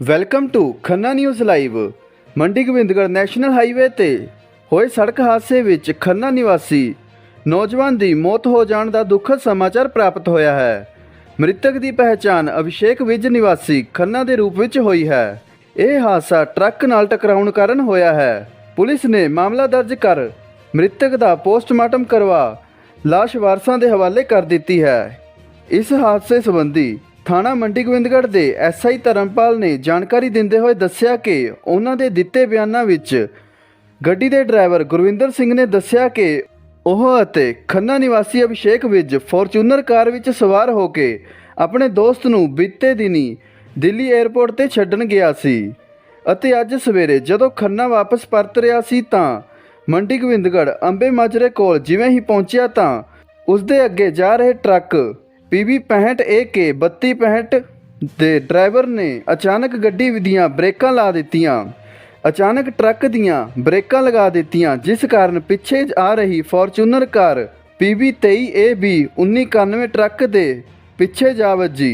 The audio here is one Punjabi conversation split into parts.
Welcome to Khanna news live Mandi Gobindgarh national highway ਤੇ ਹੋਏ ਸੜਕ ਹਾਦਸੇ ਵਿੱਚ ਖੰਨਾ ਨਿਵਾਸੀ ਨੌਜਵਾਨ ਦੀ ਮੌਤ ਹੋ ਜਾਣ ਦਾ ਦੁਖਦ ਸਮਾਚਾਰ ਪ੍ਰਾਪਤ ਹੋਇਆ ਹੈ। ਮ੍ਰਿਤਕ ਦੀ ਪਹਿਚਾਣ ਅਭਿਸ਼ੇਕ ਵਿਜ ਨਿਵਾਸੀ ਖੰਨਾ ਦੇ ਰੂਪ ਵਿੱਚ ਹੋਈ ਹੈ। ਇਹ ਹਾਦਸਾ ਟਰੱਕ ਨਾਲ ਟਕਰਾਉਣ ਕਾਰਨ ਹੋਇਆ ਹੈ। ਪੁਲਿਸ ਨੇ ਮਾਮਲਾ ਦਰਜ ਕਰ ਮ੍ਰਿਤਕ ਦਾ ਪੋਸਟਮਾਰਟਮ ਕਰਵਾ ਲਾਸ਼ ਵਾਰਸਾਂ ਦੇ ਹਵਾਲੇ ਕਰ ਦਿੱਤੀ ਹੈ। ਇਸ ਹਾਦਸੇ ਸੰਬੰਧੀ ਥਾਣਾ ਮੰਡੀ ਗੋਬਿੰਦਗੜ੍ਹ ਦੇ ਐਸਆਈ ਧਰਮਪਾਲ ਨੇ ਜਾਣਕਾਰੀ ਦਿੰਦੇ ਹੋਏ ਦੱਸਿਆ ਕਿ ਉਹਨਾਂ ਦੇ ਦਿੱਤੇ ਬਿਆਨਾਂ ਵਿੱਚ ਗੱਡੀ ਦੇ ਡਰਾਈਵਰ ਗੁਰਵਿੰਦਰ ਸਿੰਘ ਨੇ ਦੱਸਿਆ ਕਿ ਉਹ ਅਤੇ ਖੰਨਾ ਨਿਵਾਸੀ ਅਭਿਸ਼ੇਕ ਵਿੱਚ ਫੋਰਚੂਨਰ ਕਾਰ ਵਿੱਚ ਸਵਾਰ ਹੋ ਕੇ ਆਪਣੇ ਦੋਸਤ ਨੂੰ ਬੀਤੇ ਦਿਨੀ ਦਿੱਲੀ 에ਅਰਪੋਰਟ ਤੇ ਛੱਡਣ ਗਿਆ ਸੀ ਅਤੇ ਅੱਜ ਸਵੇਰੇ ਜਦੋਂ ਖੰਨਾ ਵਾਪਸ ਪਰਤ ਰਿਹਾ ਸੀ ਤਾਂ ਮੰਡੀ ਗੋਬਿੰਦਗੜ੍ਹ ਅੰਬੇ ਮਾਜਰੇ ਕੋਲ ਜਿਵੇਂ ਹੀ ਪਹੁੰਚਿਆ ਤਾਂ ਉਸ ਦੇ ਅੱਗੇ ਜਾ ਰਹੇ ਟਰੱਕ PB 65 AK 3265 ਦੇ ਡਰਾਈਵਰ ਨੇ ਅਚਾਨਕ ਗੱਡੀ ਦੀਆਂ ਬ੍ਰੇਕਾਂ ਲਾ ਦਿੱਤੀਆਂ। ਅਚਾਨਕ ਟਰੱਕ ਦੀਆਂ ਬ੍ਰੇਕਾਂ ਲਗਾ ਦਿੱਤੀਆਂ, ਜਿਸ ਕਾਰਨ ਪਿੱਛੇ ਆ ਰਹੀ ਫੋਰਚੂਨਰ ਕਾਰ PB 23AB 1991 ਟਰੱਕ ਦੇ ਪਿੱਛੇ ਜਾ ਵੱਜੀ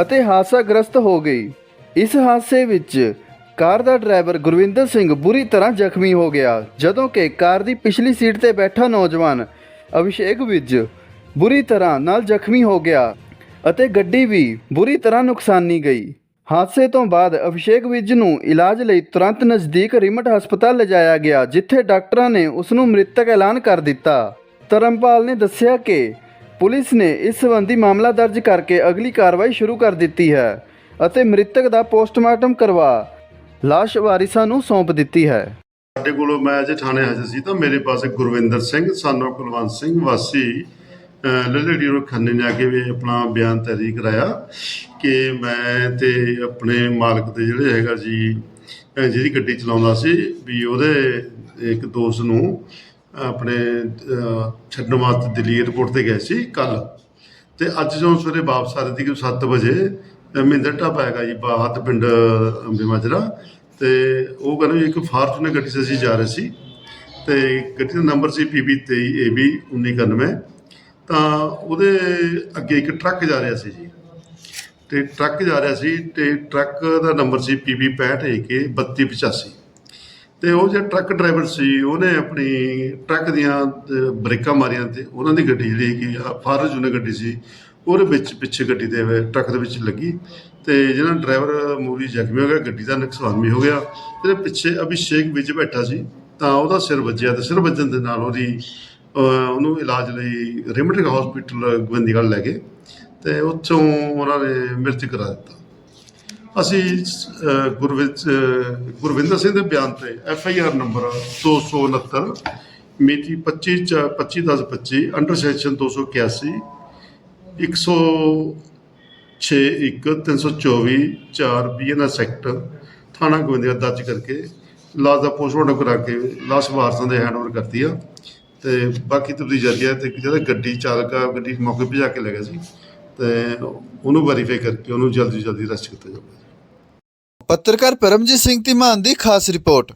ਅਤੇ ਹਾਦਸਾਗ੍ਰਸਤ ਹੋ ਗਈ। ਇਸ ਹਾਦਸੇ ਵਿੱਚ ਕਾਰ ਦਾ ਡਰਾਈਵਰ ਗੁਰਵਿੰਦਰ ਸਿੰਘ ਬੁਰੀ ਤਰ੍ਹਾਂ ਜ਼ਖਮੀ ਹੋ ਗਿਆ, ਜਦੋਂ ਕਿ ਕਾਰ ਦੀ ਪਿਛਲੀ ਸੀਟ ਤੇ ਬੈਠਾ ਨੌਜਵਾਨ ਅਭਿਸ਼ੇਕ ਵਿੱਚ ਬੁਰੀ ਤਰ੍ਹਾਂ ਨਾਲ ਜ਼ਖਮੀ ਹੋ ਗਿਆ ਅਤੇ ਗੱਡੀ ਵੀ ਬੁਰੀ ਤਰ੍ਹਾਂ ਨੁਕਸਾਨੀ ਗਈ। ਹਾਦਸੇ ਤੋਂ ਬਾਅਦ ਅਭਿਸ਼ੇਕ ਵਿਜ ਨੂੰ ਇਲਾਜ ਲਈ ਤੁਰੰਤ ਨਜ਼ਦੀਕ ਰਿਮਟ ਹਸਪਤਾਲ ਲਿਜਾਇਆ ਗਿਆ, ਜਿੱਥੇ ਡਾਕਟਰਾਂ ਨੇ ਉਸ ਨੂੰ ਮ੍ਰਿਤਕ ਐਲਾਨ ਕਰ ਦਿੱਤਾ। ਧਰਮਪਾਲ ਨੇ ਦੱਸਿਆ ਕਿ ਪੁਲਿਸ ਨੇ ਇਸ ਸੰਬੰਧੀ ਮਾਮਲਾ ਦਰਜ ਕਰਕੇ ਅਗਲੀ ਕਾਰਵਾਈ ਸ਼ੁਰੂ ਕਰ ਦਿੱਤੀ ਹੈ ਅਤੇ ਮ੍ਰਿਤਕ ਦਾ ਪੋਸਟਮਾਰਟਮ ਕਰਵਾ ਲਾਸ਼ ਵਾਰਿਸਾਂ ਨੂੰ ਸੌਂਪ ਦਿੱਤੀ ਹੈ। ਸਾਡੇ ਕੋਲੋਂ ਮੈਂ ਜੇ ਥਾਣੇ ਹਾਜ਼ਰ ਸੀ ਤਾਂ ਮੇਰੇ ਪਾਸ ਗੁਰਵਿੰਦਰ ਸਿੰਘ, ਸਾਨੋ ਕੁਲਵੰਤ ਸਿੰਘ ਵਾਸੀ ਲਲੜੀ ਰੋ ਖੰਨੇ ਨੇ ਆ ਕੇ ਵੀ ਆਪਣਾ ਬਿਆਨ ਤਹਿਰੀਰ ਕਰਾਇਆ ਕਿ ਮੈਂ ਤੇ ਆਪਣੇ ਮਾਲਕ ਦੇ ਜਿਹੜੇ ਹੈਗਾ ਜੀ ਅਹ ਜਿਹਦੀ ਗੱਡੀ ਚਲਾਉਂਦਾ ਸੀ ਵੀ ਉਹਦੇ ਇੱਕ ਦੋਸਤ ਨੂੰ ਆਪਣੇ ਛੱਡਣ ਵਾਸਤੇ ਦਿੱਲੀ 에ਅਰਪੋਰਟ ਤੇ ਗਏ ਸੀ ਕੱਲ ਤੇ ਅੱਜ ਜਦੋਂ ਸਵੇਰੇ ਵਾਪਸ ਆ ਰਹੀ ਸੀ 7 ਵਜੇ ਮਹਿੰਦਰ ਢਾਬਾ ਹੈਗਾ ਜੀ ਬਾਹਤ ਪਿੰਡ, ਅੰਬੇ ਮਾਜਰਾ। ਤੇ ਉਹ ਕਹਿੰਦੇ ਵੀ ਇੱਕ ਫਾਰਚੂਨਰ ਗੱਡੀ 'ਚ ਅਸੀਂ ਜਾ ਰਹੇ ਸੀ। ਤੇ ਗੱਡੀ ਦਾ ਨੰਬਰ ਸੀ PB 23AB 1991 ਤਾਂ ਉਹਦੇ ਅੱਗੇ ਇੱਕ ਟਰੱਕ ਜਾ ਰਿਹਾ ਸੀ ਜੀ। ਤੇ ਟਰੱਕ ਜਾ ਰਿਹਾ ਸੀ ਤੇ ਟਰੱਕ ਦਾ ਨੰਬਰ ਸੀ PB 65AK 3285 ਤੇ ਉਹ ਜਿਹੜਾ ਟਰੱਕ ਡਰਾਈਵਰ ਸੀ ਉਹਨੇ ਆਪਣੀ ਟਰੱਕ ਦੀਆਂ ਅਹ, ਬ੍ਰੇਕਾਂ ਮਾਰੀਆਂ ਤੇ ਉਹਨਾਂ ਦੀ ਗੱਡੀ ਜਿਹੜੀ ਹੈਗੀ ਫਾਰਚੂਨਰ ਗੱਡੀ ਸੀ ਉਹਦੇ ਵਿੱਚ ਪਿੱਛੇ ਗੱਡੀ ਦੇ ਟਰੱਕ ਦੇ ਵਿੱਚ ਲੱਗੀ ਤੇ ਜਿਹੜਾ ਡਰਾਈਵਰ ਮੂਰੀ ਜ਼ਖਮੀ ਹੋ ਗਿਆ ਗੱਡੀ ਦਾ ਨੁਕਸਾਨ ਵੀ ਹੋ ਗਿਆ। ਤੇ ਪਿੱਛੇ ਅਭਿਸ਼ੇਕ ਵਿੱਚ ਬੈਠਾ ਸੀ ਤਾਂ ਉਹਦਾ ਸਿਰ ਵੱਜਿਆ ਤੇ ਸਿਰ ਵੱਜਣ ਦੇ ਨਾਲ ਉਹਦੀ ਉਹਨੂੰ ਇਲਾਜ ਲਈ ਰਿਮਟਿਕ ਹਸਪੀਟਲ ਗੋਬਿੰਦਗੜ੍ਹ ਲੈ ਗਏ ਤੇ ਉੱਥੋਂ ਉਹਨਾਂ ਨੇ ਮ੍ਰਿਤਕ ਕਰਾ ਦਿੱਤਾ। ਅਸੀਂ ਅਹ, ਗੁਰਵਿੰਦ ਗੁਰਵਿੰਦਰ ਸਿੰਘ ਦੇ ਬਿਆਨ ਤੇ ਐਫ ਆਈ ਆਰ ਨੰਬਰ 269 ਮਿਤੀ 25 ਚ- 25 10 25 ਅੰਡਰ ਸੈਕਸ਼ਨ 281 106 1 324 4 ਬੀਐਨਐਸ ਐਕਟ ਥਾਣਾ ਗੋਬਿੰਦਗੜ੍ਹ ਦਰਜ ਕਰਕੇ ਲਾਸ਼ ਦਾ ਪੋਸਟਮਾਰਟਮ ਕਰਾ ਕੇ ਲਾਸ਼ ਵਾਰਸਾਂ ਦੇ ਹੈਂਡਓਵਰ ਕਰਤੀ ਆ। ਤੇ ਬਾਕੀ ਤਬਦੀ ਜਾਰੀ ਹੈ ਤੇ ਜਿਹੜਾ ਗੱਡੀ ਚਾਲਕ ਆ, ਗੱਡੀ ਮੌਕੇ ਭਜਾ ਕੇ ਲੈ ਗਿਆ ਸੀ, ਤੇ ਉਹਨੂੰ ਵੈਰੀਫਾਈ ਕਰਕੇ ਉਹਨੂੰ ਜਲਦੀ ਜਲਦੀ ਅਰੈਸਟ ਕੀਤਾ ਜਾਵੇ ਪੱਤਰਕਾਰ ਪਰਮਜੀਤ ਸਿੰਘ ਧੀਮਾਨ ਦੀ ਖਾਸ ਰਿਪੋਰਟ।